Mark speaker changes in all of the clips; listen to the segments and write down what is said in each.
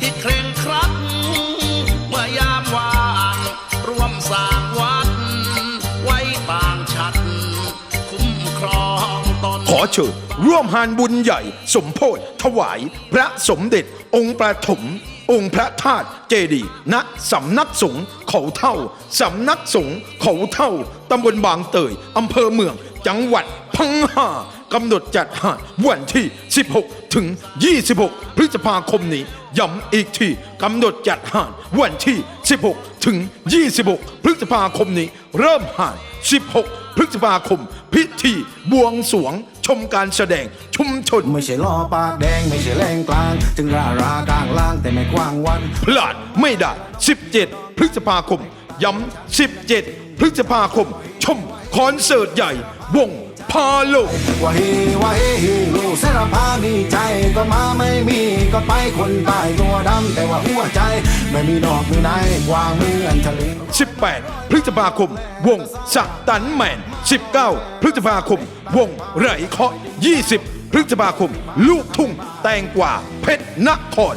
Speaker 1: ที่เค
Speaker 2: ร่งครัดเมื่อยามว่างร่วมสร้างวัด ไว้บาง
Speaker 1: ชั
Speaker 2: ด คุ้มครองตน ขอ
Speaker 1: เชิญร่วมหานบุญใหญ่ สมโพธิถวาย พระสมเด็จ องค์ประถม องค์พระธาตุเจดีณสำนักสงฆ์เขาเท่า สำนักสงฆ์เขาเท่าตำบลบางเตยอำเภอเมือง จังหวัดพังงา กำหนดจัดหาดวันที่ 16 ถึง 26 พฤษภาคมนี้ ย้ำอีกทีกำหนดจัดหาดวันที่ 16 ถึง 26 พฤษภาคมนี้ เริ่มหาด16 พฤษภาคม พิธีบวงสรวงชมการแสดงชุมชน
Speaker 3: ไม่ใช่ล้อปากแดงไม่ใช่แรงกลาง ถึงรารากลางล่างแต่ไม่กว้างวัน
Speaker 1: พลาดไม่ได้ 17 พฤษภาคม ย้ำ17 พฤษภาคม ชมคอนเสิร์ตใหญ่ วง พาโลก
Speaker 3: ว่าเฮว่าเฮฮิลูสารพาดีใจก็มาไม่มีก็ไปคนตายตัวดำแต่ว่าหัวใจ ไม่มีดอกมือไหนกว้างเหมือนทะเล
Speaker 1: 18 พฤษภาคม วงสักตันแมน 19 พฤษภาคม วงไหรเคาะ 20 พฤษภาคม ลูกทุ่ง แตงกว่า เพชรนคร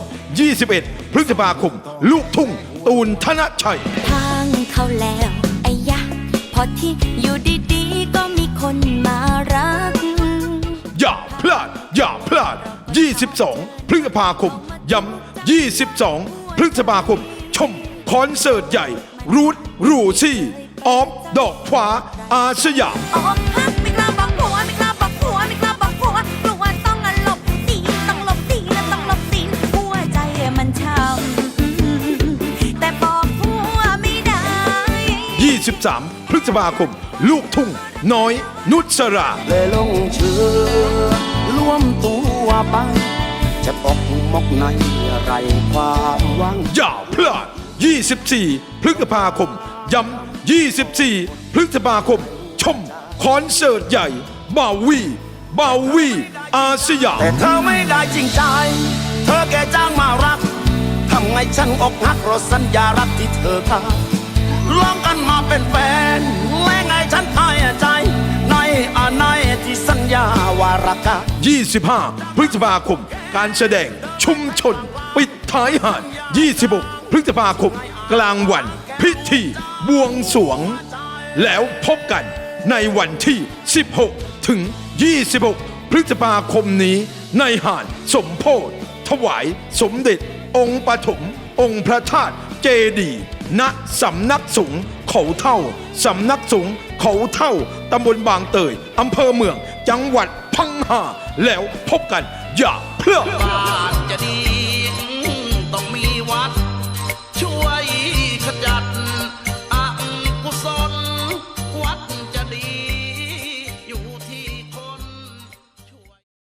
Speaker 1: 21 พฤษภาคม ลูกทุ่ง ตูนธนชัย
Speaker 4: ทางเขาแล้วไอ้ยะ พอที่อยู่ดี
Speaker 1: 22 พฤษภาคม ย้ำ 22 พฤษภาคม ชมคอนเสิร์ตใหญ่ รูทรูซี่ออฟดอกฟ้าอาสยาม
Speaker 4: อกหักไม่กล้าบอกผัวไม่กล้าบอกผัวไม่กล้าบอกผัวกลัวต้องหลบสีต้องหลบสีและต้องหลบสีหัวใจมันช้ำแต่บอกผัวไม่ได้
Speaker 1: 23 พฤษภาคม ลูกทุ่ง น้อย นุชรา
Speaker 3: เลยลงเชื่อร่วมตัว ไป จะปกมกในไรความหวัง
Speaker 1: อย่าพลาด 24 พฤษภาคม ย้ำ 24 พฤษภาคม ชมคอนเสิร์ตใหญ่ บาวี บาวี อาสยาม
Speaker 3: แต่เธอไม่ได้จริงใจ เธอแค่จ้างมารัก ทำไงฉันอกหักเพราะสัญญารักที่เธอขาดลองกันมาเป็นแฟน และไงฉันตายใจ ในอาในที่สัญญาว่ารักกัน
Speaker 1: 25 พฤษภาคม การแสดงชุมชน ปิดท้ายหาด 26 พฤษภาคม กลางวัน พิธีบวงสวง แล้วพบกันในวันที่ 16 ถึง 26 พฤษภาคมนี้ ในหาดสมโพธิถวายสมเด็จ องค์ปฐมองค์พระธาตุเจดีย์ณสำนักสงฆ์เขาเท่า สำนักสงฆ์เขาเท่า ตำบลบางเตย อำเภอเมือง จังหวัด พังหาแล้วพบกันอย่าเพลิด
Speaker 2: บ้านจะดี